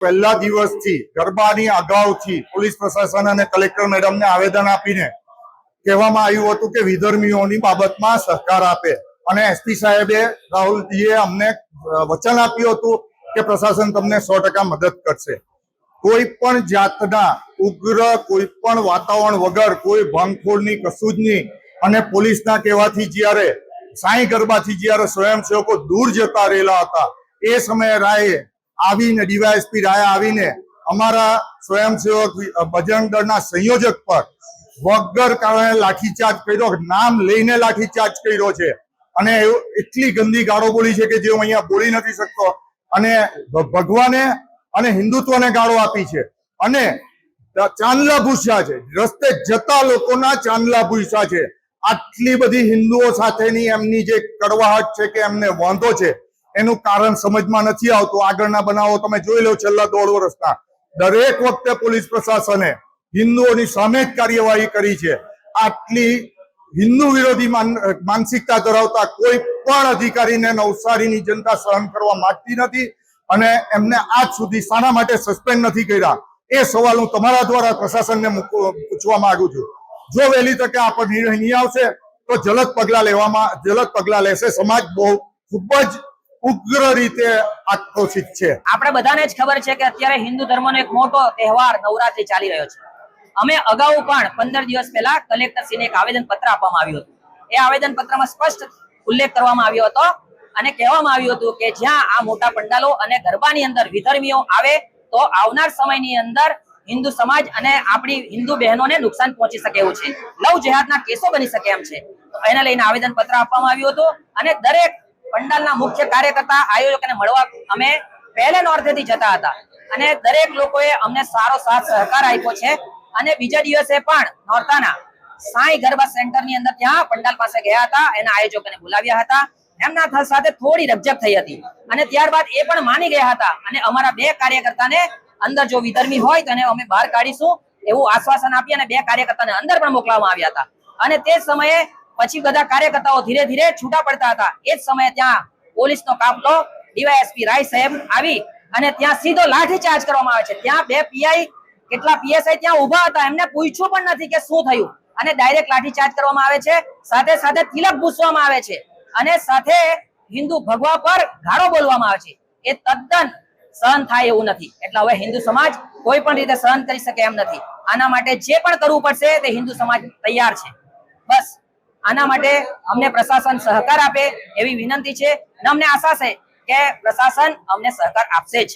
પહેલા દિવસથી ગરબાની અગાઉથી પોલીસ પ્રશાસન અને કલેક્ટર મેડમને આવેદન આપીને કહેવામાં આવ્યું હતું કે વિધર્મીઓની બાબતમાં સહકાર આપે. અને એસપી સાહેબે રાહુલજીએ અમને વચન આપ્યું હતું કે પ્રશાસન તમને સો મદદ કરશે. કોઈ પણ જાતના ઉગ્ર કોઈ પણ વાતાવરણ વગર, કોઈ ભંગફોડની કશું જ નહીં અને પોલીસના કહેવાથી જ્યારે, સાંઈ ગરબાથી જ્યારે સ્વયંસેવકો દૂર જતા રહેલા હતા, એ સમયે રાયે આવીને ડીવાયએસપી રાય આવીને અમારા સ્વયંસેવક બજરંગ દળના સંયોજક પર વગર કારણે લાઠીચાર્જ કર્યો, નામ લઈને લાઠીચાર્જ કર્યો છે. અને એટલી ગંદી ગાળો બોલી છે કે જે હું અહીંયા બોલી નથી શકતો. અને ભગવાને અને હિન્દુત્વને ગાળો આપી છે. અને ચાંદલા ભૂસ્યા છે. રસ્તે જતા લોકોના ચાંદલા ભૂસ્યા છે. આટલી બધી હિન્દુઓ સાથેની એમની જે કડવાહટ છે કે એમને વાંધો છે એનું કારણ સમજમાં નથી આવતું. આગળના બનાવો તમે જોઈ લો છેલ્લા દોઢ વર્ષના. દરેક વખતે પોલીસ પ્રશાસને હિન્દુઓની સામે જ કાર્યવાહી કરી છે. આટલી હિન્દુ વિરોધી માનસિકતા ધરાવતા કોઈ પણ અધિકારીને નવસારીની જનતા સહન કરવા માંગતી નથી અને એમને આજ સુધી શાના માટે સસ્પેન્ડ નથી કર્યા. એ સવાલ હું તમારા દ્વારા પ્રશાસનને પૂછવા માંગુ છું. જો વહેલી તકે આ પર નિર્ણય નહીં આવશે, તો જલદ પગલા લેવામાં જલદ પગલા લેશે. સમાજ બહુ ખૂબ જ ઉગ્ર રીતે આક્રોશિત છે. આપણે બધાને જ ખબર છે કે અત્યારે હિન્દુ ધર્મનો એક મોટો તહેવાર નવરાત્રી ચાલી રહ્યો છે. અમે અગાઉ પણ પંદર દિવસ પહેલા કલેક્ટરશ્રીને એક આવેદન પત્ર આપવામાં આવ્યું હતું. એ આવેદન પત્રમાં સ્પષ્ટ ઉલ્લેખ કરવામાં આવ્યો હતો અને કહેવામાં આવ્યું હતું કે જ્યાં આ મોટા પંડાલો અને ગરબાની અંદર વિધર્મીઓ આવે તો આવનાર સમયની અંદર હિન્દુ સમાજ અને આપણી હિન્દુ બહેનોને નુકસાન પહોંચી શકે એવું છે. લવ જેહાદના કેસો બની શકે એમ છે. એને લઈને આવેદન પત્ર આપવામાં આવ્યું હતું અને દરેક પંડાલના મુખ્ય કાર્યકર્તા આયોજકોને મળવા અમે પહેલે નોર્થેથી જતા હતા. અને દરેક લોકોએ અમને સારો સાથ સહકાર આપ્યો છે. અને બીજા દિવસે પણ નોર્તાના સાંઈ ગરબા સેન્ટરની અંદર ત્યાં પંડાલ પાસે ગયા હતા. એના આયોજકોને બોલાવ્યા હતા. એમના સાથે થોડી રકઝક થઈ હતી. અને ત્યારબાદ એ પણ માની ગયા હતા. અને અમારા બે કાર્યકર્તાને અંદર જો વિધર્મી હોય તો અમે બહાર કાઢીશું એવું આશ્વાસન આપી અને બે કાર્યકર્તાને અંદર પણ મોકલવામાં આવ્યા હતા. અને તે સમયે પછી બધા કાર્યકર્તાઓ ધીરે ધીરે છૂટા પડતા હતા. એ જ સમયે ત્યાં પોલીસનો કાફલો ડીવાયએસપી રાય સાહેબ આવી અને ત્યાં સીધો લાઠીચાર્જ કરવામાં આવે છે. ત્યાં બે પીઆઈ, કેટલા પીએસઆઈ ત્યાં ઊભા હતા એમને પૂછ્યું પણ નથી કે શું થયું. અને ડાયરેક્ટ લાઠીચાર્જ કરવામાં આવે છે. સાથે સાથે તિલક પૂછવામાં આવે છે. અને સાથે હિન્દુ ભગવા પર ગાળો બોલવામાં આવે છે. એ તદ્દન સહન થાય એવું નથી. એટલે હવે હિન્દુ સમાજ કોઈ પણ રીતે સહન કરી શકે એમ નથી. આના માટે જે પણ કરવું પડશે તે હિન્દુ સમાજ તૈયાર છે. બસ. આના માટે અમને પ્રશાસન સહકાર આપે એવી વિનંતી છે અને અમને આશા છે કે પ્રશાસન અમને સહકાર આપશે જ.